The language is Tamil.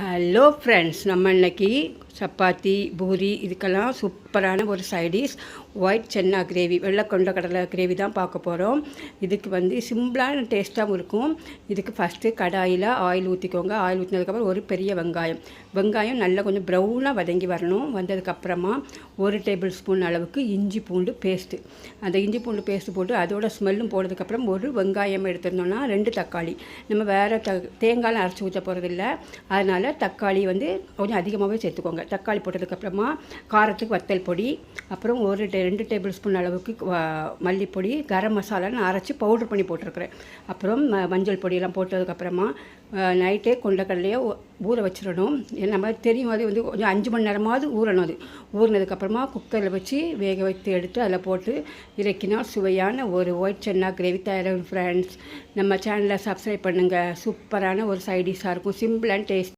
ஹலோ ஃப்ரெண்ட்ஸ் நம்ம இன்னைக்கு சப்பாத்தி பூரி இதுக்கெல்லாம் சூப்பரான ஒரு சைடிஷ் ஒயிட் சென்னா கிரேவி வெள்ளை கொண்ட கடலை கிரேவி தான் பார்க்க போகிறோம் இதுக்கு வந்து சிம்பிளான டேஸ்ட்டாகவும் இருக்கும். இதுக்கு ஃபஸ்ட்டு கடாயில் ஆயில் ஊற்றிக்கோங்க ஆயில் ஊற்றினதுக்கப்புறம் ஒரு பெரிய வெங்காயம். வெங்காயம் நல்லா கொஞ்சம் ப்ரௌனாக வதங்கி வரணும். வந்ததுக்கப்புறமா ஒரு டேபிள் ஸ்பூன் அளவுக்கு இஞ்சி பூண்டு பேஸ்ட்டு அந்த இஞ்சி பூண்டு பேஸ்ட்டு போட்டு அதோட ஸ்மெல்லும் போனதுக்கப்புறம் ஒரு வெங்காயம் எடுத்திருந்தோம்னா ரெண்டு தக்காளி. நம்ம வேறு த தேங்காயெலாம் அரைச்சி ஊற்ற போகிறதில்ல அதனால் தக்காளி வந்து கொஞ்சம் அதிகமாகவே சேர்த்துக்கோங்க. தக்காளி போட்டதுக்கப்புறமா காரத்துக்கு வத்தல் பொடி அப்புறம் ஒரு டே ரெண்டு டேபிள் ஸ்பூன் அளவுக்கு மல்லிப்பொடி கரம் மசாலான்னு அரைச்சி பவுடர் பண்ணி போட்டிருக்கிறேன். அப்புறம் ம- மஞ்சள் பொடியெல்லாம் போட்டதுக்கப்புறமா நைட்டே கொண்டக்கடலையே ஊற வச்சிடணும். ஏன்னா நம்ம தெரியும் அது வந்து கொஞ்சம் அஞ்சு மணி நேரமாவது ஊறணும் அது. ஊறினதுக்கப்புறமா குக்கரில் வச்சு வேக வைத்து எடுத்து அதில் போட்டு இறக்கினா சுவையான ஒரு ஒயிட் சென்னா கிரேவி தயாரும் ஃப்ரெண்ட்ஸ் நம்ம சேனலை சப்ஸ்கிரைப் பண்ணுங்கள் சூப்பரான ஒரு சைடிஷாக இருக்கும். Simple and taste